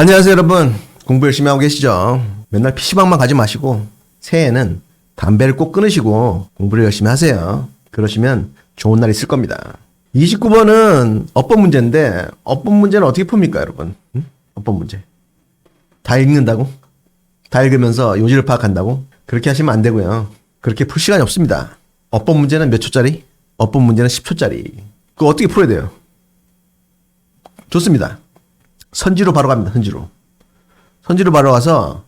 안녕하세요 여러분 공부 열심히 하고 계시죠 맨날 PC방만 가지 마시고 새해에는 담배를 꼭 끊으시고 공부를 열심히 하세요 그러시면 좋은 날 있을 겁니다 29번은 어법 문제인데 어법 문제는 어떻게 풉니까 여러분 응? 어법 문제 다 읽는다고? 다 읽으면서 요지를 파악한다고? 그렇게 하시면 안 되고요 그렇게 풀 시간이 없습니다 어법 문제는 몇 초짜리? 어법 문제는 10초짜리 그거 어떻게 풀어야 돼요? 좋습니다 선지로 바로 갑니다. 선지로. 선지로 바로 가서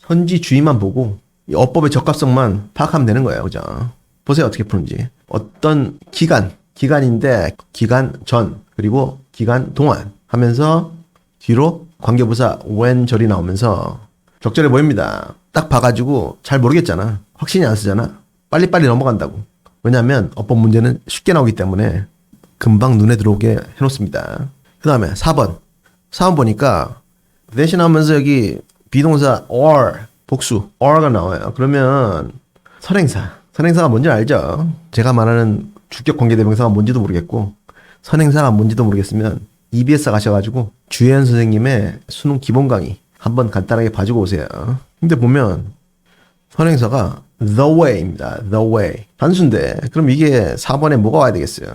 선지 주의만 보고 이 어법의 적합성만 파악하면 되는 거예요. 그죠? 보세요. 어떻게 푸는지. 어떤 기간, 기간인데 기간 전 그리고 기간 동안 하면서 뒤로 관계부사 when 절이 나오면서 적절해 보입니다. 딱 봐가지고 잘 모르겠잖아. 확신이 안 쓰잖아. 빨리빨리 넘어간다고. 왜냐하면 어법 문제는 쉽게 나오기 때문에 금방 눈에 들어오게 해놓습니다. 그 다음에 4번. 4번 보니까 대신하면서 여기 비동사 or 복수 or가 나와요. 그러면 선행사. 선행사가 뭔지 알죠? 제가 말하는 주격 관계대명사가 뭔지도 모르겠고 선행사가 뭔지도 모르겠으면 EBS 가셔가지고 주혜연 선생님의 수능 기본 강의 한번 간단하게 봐주고 오세요. 근데 보면 선행사가 the way입니다. the way. 단수인데 그럼 이게 4번에 뭐가 와야 되겠어요?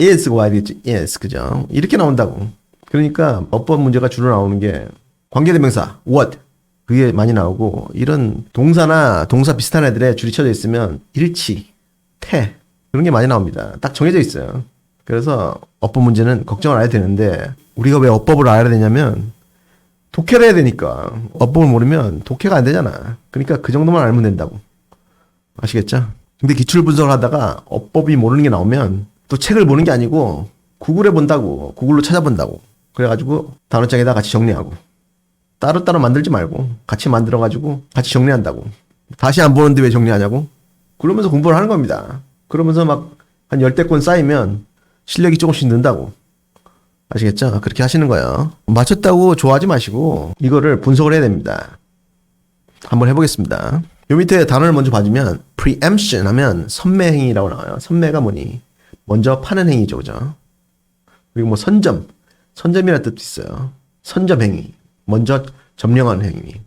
Is가 와야 되겠지. is 그죠? 이렇게 나온다고. 그러니까 어법 문제가 주로 나오는 게 관계대명사 what 그게 많이 나오고 이런 동사나 동사 비슷한 애들에 줄이 쳐져 있으면 일치, 태 그런 게 많이 나옵니다. 딱 정해져 있어요. 그래서 어법 문제는 걱정을 안 해도 되는데 우리가 왜 어법을 알아야 되냐면 독해를 해야 되니까 어법을 모르면 독해가 안 되잖아. 그러니까 그 정도만 알면 된다고. 아시겠죠? 근데 기출 분석을 하다가 어법이 모르는 게 나오면 또 책을 보는 게 아니고 구글에 본다고 구글로 찾아본다고. 그래가지고 단어장에다 같이 정리하고 따로따로 만들지 말고 같이 만들어가지고 같이 정리한다고. 다시 안 보는데 왜 정리하냐고? 그러면서 공부를 하는 겁니다. 그러면서 막 한 열대 권 쌓이면 실력이 조금씩 는다고. 아시겠죠? 그렇게 하시는 거예요. 맞췄다고 좋아하지 마시고 이거를 분석을 해야 됩니다. 한번 해보겠습니다. 요 밑에 단어를 먼저 봐주면 preemption 하면 선매행위라고 나와요. 선매가 뭐니 먼저 파는 행위죠, 그죠? 그리고 뭐 선점, 선점이라는 뜻도 있어요. 선점 행위, 먼저 점령하는 행위.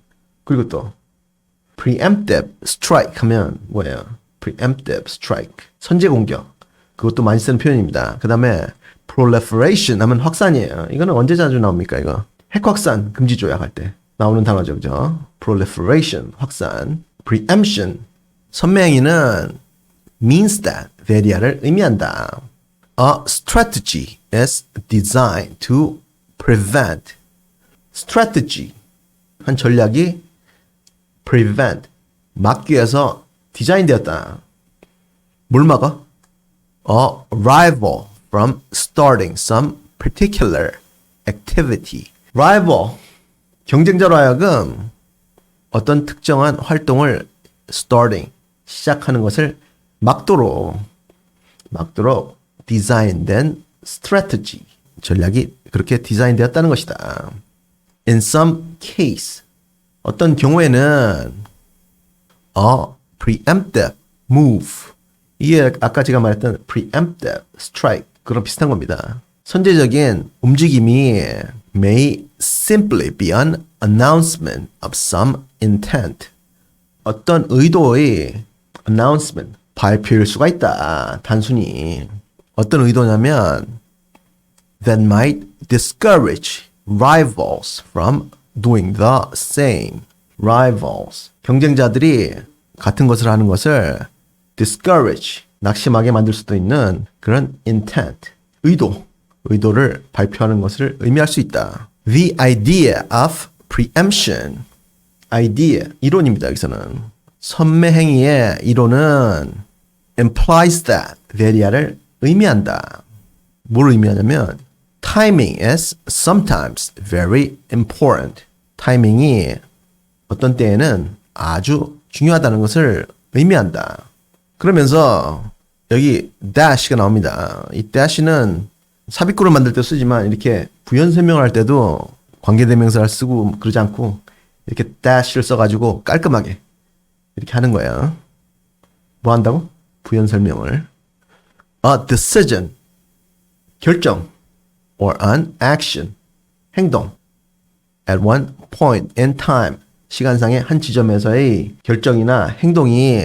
그리고 또 preemptive strike 하면 뭐예요? preemptive strike, 선제 공격. 그것도 많이 쓰는 표현입니다. 그 다음에 proliferation 하면 확산이에요. 이거는 언제 자주 나옵니까, 이거? 핵 확산 금지 조약할 때 나오는 단어죠, 그죠? proliferation, 확산. preemption, 선매행위는 means that varia를 의미한다. A strategy is designed to prevent. strategy 한 전략이 prevent 막기 위해서 디자인되었다. 뭘 막아? A rival from starting some particular activity. rival 경쟁자로 하여금 어떤 특정한 활동을 starting 시작하는 것을 막도록 막도록 디자인된 strategy 전략이 그렇게 디자인되었다는 것이다. In some case 어떤 경우에는 a preemptive move 이게 아까 제가 말했던 preemptive strike 그런 비슷한 겁니다. 선제적인 움직임이 may simply be an announcement of some intent 어떤 의도의 announcement 발표일 수가 있다. 단순히 어떤 의도냐면 that might discourage rivals from doing the same. rivals 경쟁자들이 같은 것을 하는 것을 discourage 낙심하게 만들 수도 있는 그런 intent 의도 의도를 발표하는 것을 의미할 수 있다. The idea of preemption idea 이론입니다. 여기서는 선매 행위의 이론은 implies that varia를 의미한다. 뭘 의미하냐면 timing is sometimes very important. 타이밍이 어떤 때에는 아주 중요하다는 것을 의미한다. 그러면서 여기 dash가 나옵니다. 이 dash는 삽입구를 만들 때 쓰지만 이렇게 부연 설명을 할 때도 관계대명사를 쓰고 그러지 않고 이렇게 dash를 써가지고 깔끔하게 이렇게 하는 거예요. 뭐 한다고? 부연 설명을. A decision. 결정. or an action. 행동. at one point in time. 시간상의 한 지점에서의 결정이나 행동이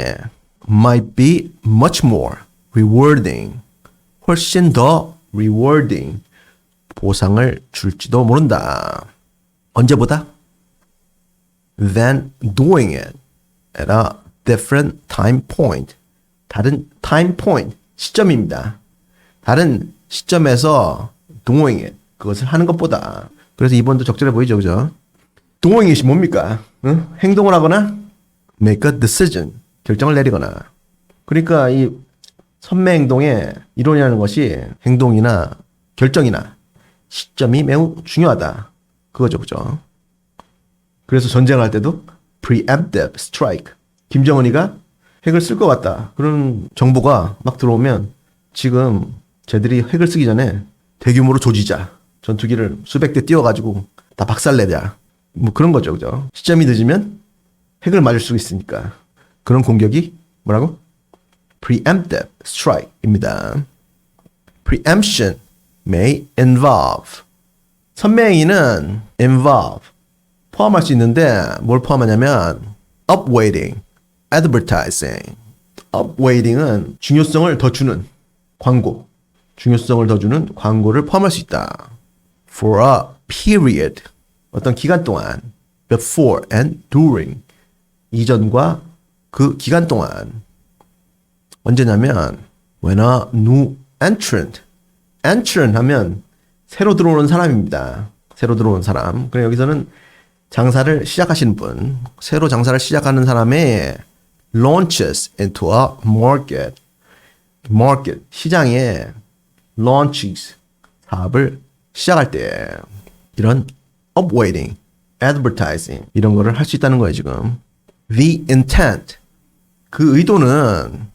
might be much more rewarding. 훨씬 더 rewarding. 보상을 줄지도 모른다. 언제보다? than doing it at a different time point. 다른 time point, 시점입니다. 다른 시점에서 doing it, 그것을 하는 것보다. 그래서 이번도 적절해 보이죠, 그죠? doing it이 뭡니까? 응? 행동을 하거나 make a decision, 결정을 내리거나. 그러니까 이 선매 행동의 이론이라는 것이 행동이나 결정이나 시점이 매우 중요하다. 그거죠, 그죠? 그래서 전쟁할 때도 preemptive strike. 김정은이가 핵을 쓸 것 같다. 그런 정보가 막 들어오면 지금 쟤들이 핵을 쓰기 전에 대규모로 조지자. 전투기를 수백 대 띄워가지고 다 박살내자. 뭐 그런 거죠. 그죠? 시점이 늦으면 핵을 맞을 수 있으니까. 그런 공격이 뭐라고? preemptive strike입니다. preemption may involve. 선매행위는 involve. 포함할 수 있는데 뭘 포함하냐면 upweighting, advertising. upweighting은 중요성을 더 주는 광고, 중요성을 더 주는 광고를 포함할 수 있다. For a period, 어떤 기간 동안, before and during, 이전과 그 기간 동안 언제냐면 when a new entrant, entrant 하면 새로 들어오는 사람입니다. 새로 들어오는 사람. 그래 여기서는 장사를 시작하시는 분, 새로 장사를 시작하는 사람의 launches into a market, market 시장에 launches 사업을 시작할 때 이런 upweighting, advertising 이런 거를 할 수 있다는 거예요 지금. The intent 그 의도는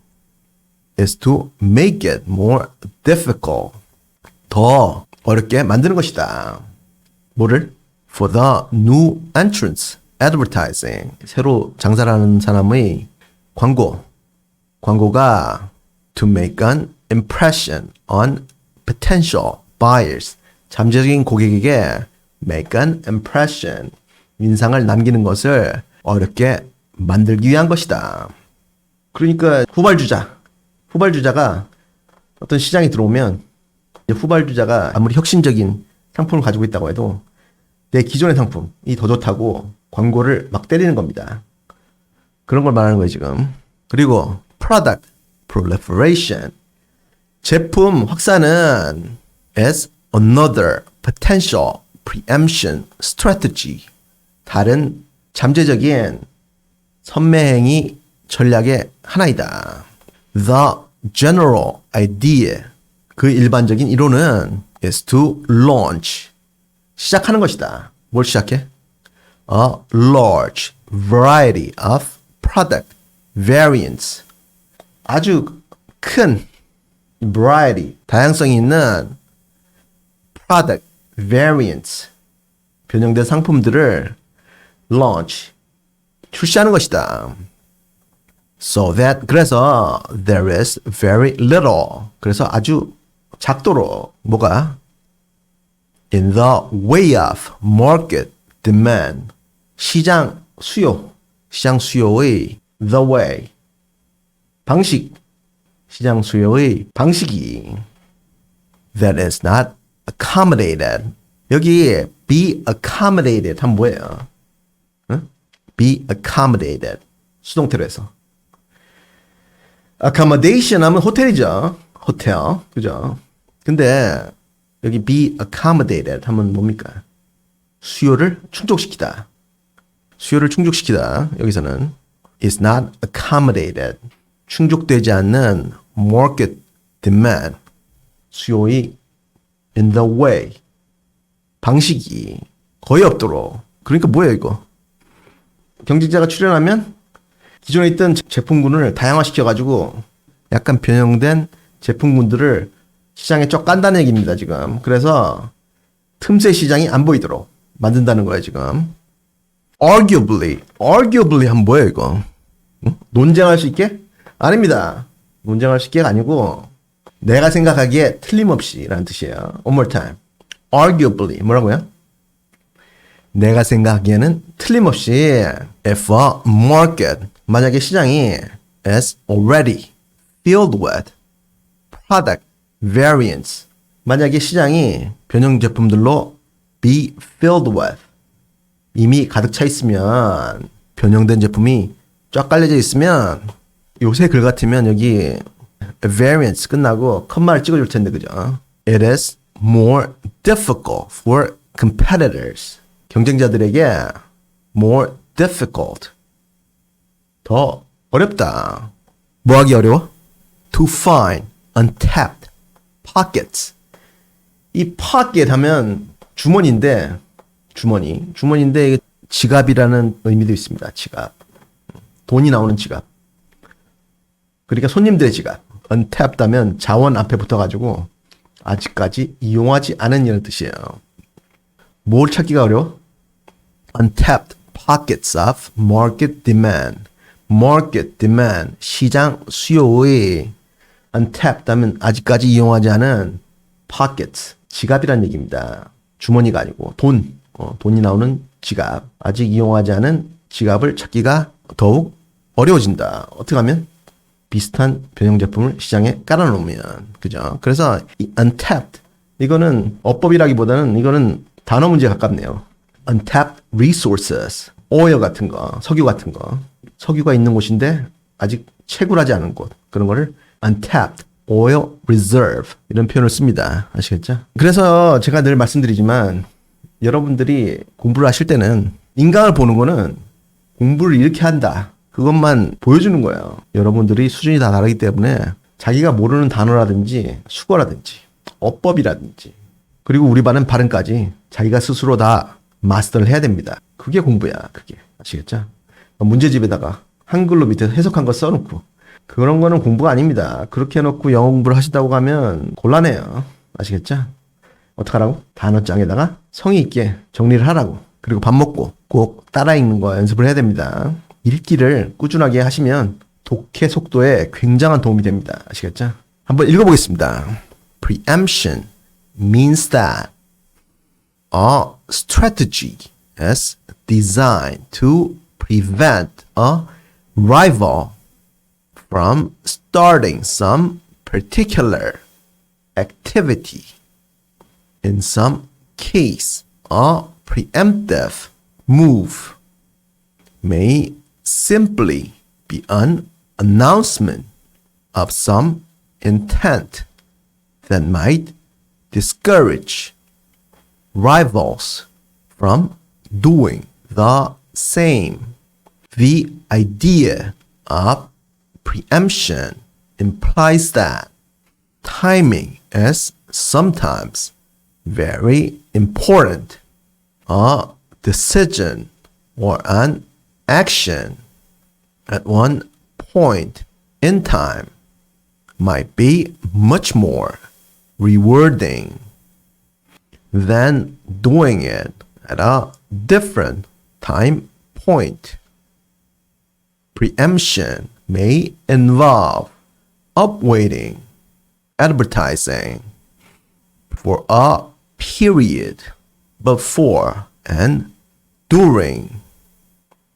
is to make it more difficult 더 어렵게 만드는 것이다. 뭐를? For the new entrants advertising. 새로 장사를 하는 사람의 광고. 광고가 to make an impression on potential buyers. 잠재적인 고객에게 make an impression 인상을 남기는 것을 어렵게 만들기 위한 것이다. 그러니까 후발주자. 후발주자가 어떤 시장에 들어오면 후발주자가 아무리 혁신적인 상품을 가지고 있다고 해도 내 기존의 상품이 더 좋다고 광고를 막 때리는 겁니다. 그런 걸 말하는 거예요, 지금. 그리고 product proliferation. 제품 확산은 as another potential preemption strategy. 다른 잠재적인 선매행위 전략의 하나이다. The general idea. 그 일반적인 이론은 is to launch. 시작하는 것이다. 뭘 시작해? A large variety of product variants. 아주 큰 variety, 다양성이 있는 product variants. 변형된 상품들을 launch, 출시하는 것이다. So that, 그래서 there is very little. 그래서 아주 작도록 뭐가 in the way of market demand 시장 수요 시장 수요의 the way 방식 시장 수요의 방식이 that is not accommodated 여기 be accommodated 하면 뭐예요? 응? be accommodated 수동태로 해서 accommodation 하면 호텔이죠 호텔 그죠 근데 여기 be accommodated 하면 뭡니까? 수요를 충족시키다. 수요를 충족시키다. 여기서는 is not accommodated. 충족되지 않는 market demand. 수요의 in the way. 방식이 거의 없도록. 그러니까 뭐예요, 이거? 경쟁자가 출연하면 기존에 있던 제품군을 다양화시켜가지고 약간 변형된 제품군들을 시장에 쫙 깐다는 얘기입니다, 지금. 그래서 틈새 시장이 안 보이도록 만든다는 거예요, 지금. arguably, arguably 하면 뭐예요, 이거? 응? 논쟁할 수 있게? 아닙니다. 논쟁할 수 있게가 아니고 내가 생각하기에 틀림없이 라는 뜻이에요. One more time. arguably 뭐라고요? 내가 생각하기에는 틀림없이 if a market 만약에 시장이 is already filled with product variants 만약에 시장이 변형 제품들로 be filled with 이미 가득 차 있으면 변형된 제품이 쫙 깔려져 있으면 요새 글 같으면 여기 variants 끝나고 컴마를 찍어줄 텐데 그죠? It is more difficult for competitors 경쟁자들에게 more difficult 더 어렵다. 뭐 하기 어려워? To find untapped pockets. 이 pocket 하면 주머니인데 주머니 주머니인데 지갑이라는 의미도 있습니다. 지갑 돈이 나오는 지갑. 그러니까 손님들의 지갑. untapped 하면 자원 앞에 붙어가지고 아직까지 이용하지 않은 이런 뜻이에요. 뭘 찾기가 어려워? untapped pockets of market demand. market demand 시장 수요의 untapped 하면 아직까지 이용하지 않은 pockets 지갑이란 얘기입니다. 주머니가 아니고 돈 어, 돈이 나오는 지갑 아직 이용하지 않은 지갑을 찾기가 더욱 어려워진다. 어떻게 하면 비슷한 변형 제품을 시장에 깔아놓으면 그죠? 그래서 이 untapped 이거는 어법이라기보다는 이거는 단어 문제에 가깝네요. untapped resources 오일 같은 거, 석유 같은 거, 석유가 있는 곳인데 아직 채굴하지 않은 곳 그런 거를 untapped oil reserve 이런 표현을 씁니다. 아시겠죠? 그래서 제가 늘 말씀드리지만 여러분들이 공부를 하실 때는 인강을 보는 거는 공부를 이렇게 한다. 그것만 보여주는 거예요. 여러분들이 수준이 다 다르기 때문에 자기가 모르는 단어라든지 수거라든지 어법이라든지 그리고 우리 반은 발음까지 자기가 스스로 다 마스터를 해야 됩니다. 그게 공부야. 그게 아시겠죠? 문제집에다가 한글로 밑에 해석한 거 써놓고 그런 거는 공부가 아닙니다. 그렇게 해놓고 영어 공부를 하시다고 하면 곤란해요. 아시겠죠? 어떡하라고? 단어장에다가 성의 있게 정리를 하라고. 그리고 밥 먹고 꼭 따라 읽는 거 연습을 해야 됩니다. 읽기를 꾸준하게 하시면 독해 속도에 굉장한 도움이 됩니다. 아시겠죠? 한번 읽어보겠습니다. Preemption means that a strategy is designed to prevent a rival from starting some particular activity. In some case, a preemptive move may simply be an announcement of some intent that might discourage rivals from doing the same. The idea of preemption implies that timing is sometimes very important. A decision or an action at one point in time might be much more rewarding than doing it at a different time point. Preemption may involve upweighting advertising for a period before and during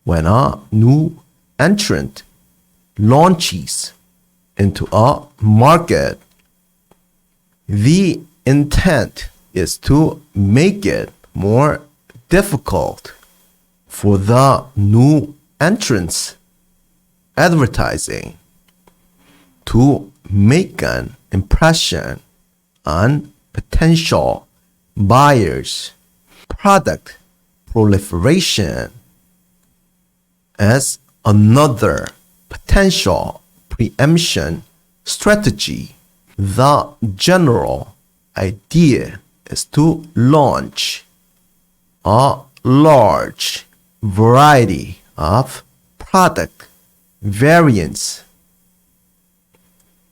when a new entrant launches into a market. The intent is to make it more difficult for the new entrants advertising to make an impression on potential buyers. Product proliferation as another potential preemption strategy. The general idea is to launch a large variety of product variants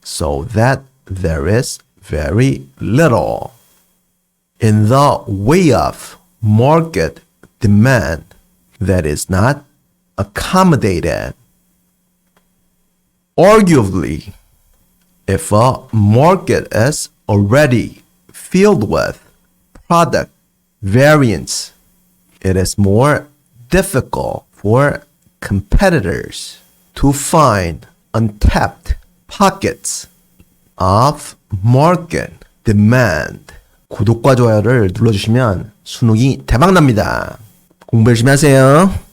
so that there is very little. In the way of market demand that is not accommodated. Arguably, if a market is already filled with product variants, it is more difficult for competitors to find untapped pockets of market demand. 구독과 좋아요를 눌러주시면 수능이 대박납니다. 공부 열심히 하세요.